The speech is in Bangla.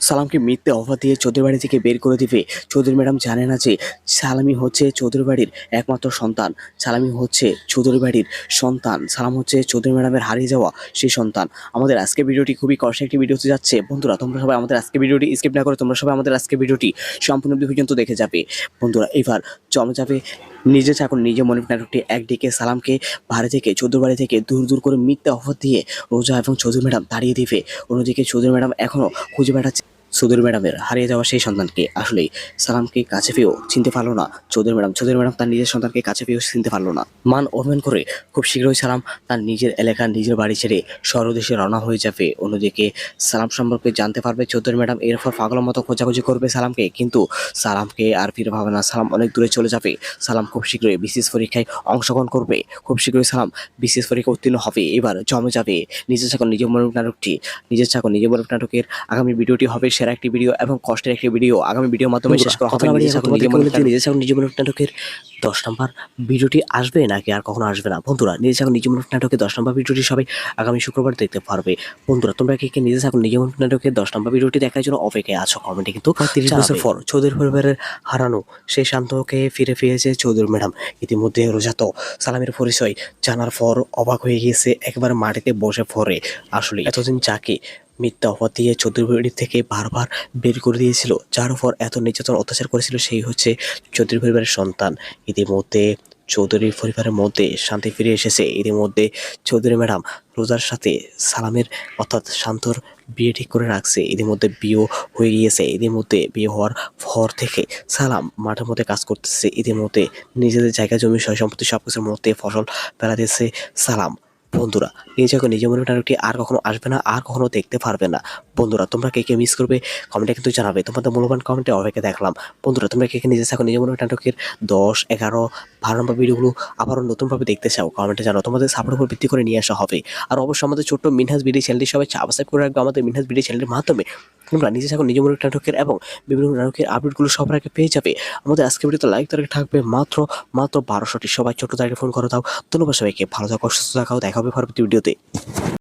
সালামকে মিথ্যে অফার দিয়ে চৌধুরী বাড়ি থেকে বের করে দিবে। চৌধুরী ম্যাডাম জানে না যে সালামি হচ্ছে চৌধুরী বাড়ির একমাত্র সন্তান। সালামি হচ্ছে চৌধুরী বাড়ির সন্তান। সালাম হচ্ছে চৌধুরী ম্যাডামের হারিয়ে যাওয়া সেই সন্তান। আমাদের আজকে ভিডিওটি খুবই কষ্ট একটি ভিডিওতে যাচ্ছে। বন্ধুরা, তোমরা সবাই আমাদের আজকে ভিডিওটি স্কিপ না করে তোমরা সবাই আমাদের আজকে ভিডিওটি সম্পূর্ণ পর্যন্ত দেখে যাবে। বন্ধুরা, এবার জমে যাবে নিজে চাকর, নিজে মনে নাটকটি একদিকে সালামকে বাড়ি থেকে চৌধুরী বাড়ি থেকে দূর দূর করে মিথ্যা অফার দিয়ে রোজা এবং চৌধুরী ম্যাডাম তাড়িয়ে দিবে। অন্যদিকে চৌধুরী ম্যাডাম এখনও খুঁজে বেড়াচ্ছে চৌধুরী ম্যাডামের হারিয়ে যাওয়া সেই সন্তানকে আসলেই সালামকে কাছে পেয়েও চিনতে পারল না। চৌধুরী ম্যাডাম চৌধুরী ম্যাডাম তার নিজের সন্তানকে কাছে পেয়েও চিনতে পারল না। মান অভিমান করে খুব শীঘ্রই সালাম তার নিজের এলাকা নিজের বাড়ি ছেড়ে স্বরদেশে রওনা হয়ে যাবে। অন্যদিকে সালাম সম্পর্কে জানতে পারবে চৌধুরী ম্যাডাম, এরপর পাগলের মতো খোঁজাখুঁজি করবে সালামকে। কিন্তু সালামকে আর ফিরে পাবে না। সালাম অনেক দূরে চলে যাবে। সালাম খুব শীঘ্রই বিশেষ পরীক্ষায় অংশগ্রহণ করবে। খুব শীঘ্রই সালাম বিশেষ পরীক্ষা উত্তীর্ণ হবে। এবার জমে যাবে নিজের চাকর নিজের মনোক নাটকটি। নিজের চাকর নিজের মনোক নাটকের আগামী ভিডিওটি হবে সেরা একটি ভিডিও এবং কষ্টের একটি ভিডিও আগামী ভিডিওর মাধ্যমে শেষ করা হবে। নাটকের দশ নম্বর ভিডিওটি আসবে নাকি আর কখনো আসবে না? বন্ধুরা নিজের চাকর নিজের মনোক নাটকের দশ নম্বর ভিডিওটি সবাই আগামী শুক্রবার দেখতে পারবে। বন্ধুরা তোমরা কি কি নিজের চাকর নিজের মনোক নাটকের দশ নম্বর ভিডিওটি দেখার জন্য অপেক্ষায় আছো কমেন্টে কিন্তু তিরিশ বছর পর চৌধুরী পরিবারের হারানো সেই শান্তকে ফিরে ফিরেছে চৌধুরী ম্যাডাম। ইতিমধ্যে রোজাত সালামের পরিচয় জানার পর অবাক হয়ে গিয়েছে একবার মাটিতে বসে পড়ে। আসলে এতদিন যাকে মিথ্যা অপবাদ দিয়ে চৌধুরী থেকে বারবার বের করে দিয়েছিল, যার উপর এত নির্যাতন অত্যাচার করেছিল সেই হচ্ছে চৌধুরী পরিবারের সন্তান। ইতিমধ্যে চৌধুরী পরিবারের মধ্যে শান্তি ফিরে এসেছে। ইতিমধ্যে চৌধুরী ম্যাডাম রোজার সাথে সালামের অর্থাৎ শান্তর বিয়ে ঠিক করে রাখছে। ইতিমধ্যে বিয়েও হয়ে গিয়েছে। ইতিমধ্যে বিয়ে হওয়ার পর থেকে সালাম মাঠের মধ্যে কাজ করতেছে। ইতিমধ্যে নিজেদের জায়গা জমি সয় সম্পত্তি সব কিছুর মধ্যে ফসল ফেলাতেছে সালাম। বন্ধুরা নিজেকে নিজের মনে নাটকটি আর কখনো আসবে না, আর কখনো দেখতে পারবে না। বন্ধুরা, তোমরা কে কে মিস করবে কমেন্টে কিন্তু জানাবে। তোমাদের মূল্যবান কমেন্টে অপেক্ষা দেখলাম বন্ধুরা, তোমরা কে কে নিজে থাকো, নিজের মনে নাটকের দশ, এগারো, বারো নম্বর ভিডিওগুলো আবারও নতুনভাবে দেখতে চাও কমেন্টে জানাও। তোমাদের সাপোর্ট উপর ভিত্তি করে নিয়ে আসা হবে। আর অবশ্যই আমাদের ছোট্ট মিনহাজ বিডি চ্যানেলটি সবাই সাবস্ক্রাইব করে রাখবে। আমাদের মিনহাজ বিডি চ্যানেলের মাধ্যমে তোমরা নিজে থাকো, নিজের মনে নাটকের এবং বিভিন্ন নাটকের আপডেটগুলো সবার আগে পেয়ে যাবে। আমাদের আজকে ভিডিওতে লাইক তারিখ থাকবে মাত্র মাত্র বারোশোটি। সবাই ছোট তারিখে ফোন করে দাও। ধন্যবাদ সবাইকে। ভালো থাকো, সুস্থ থাকাও দেখা হবে পরবর্তী ভিডিওতে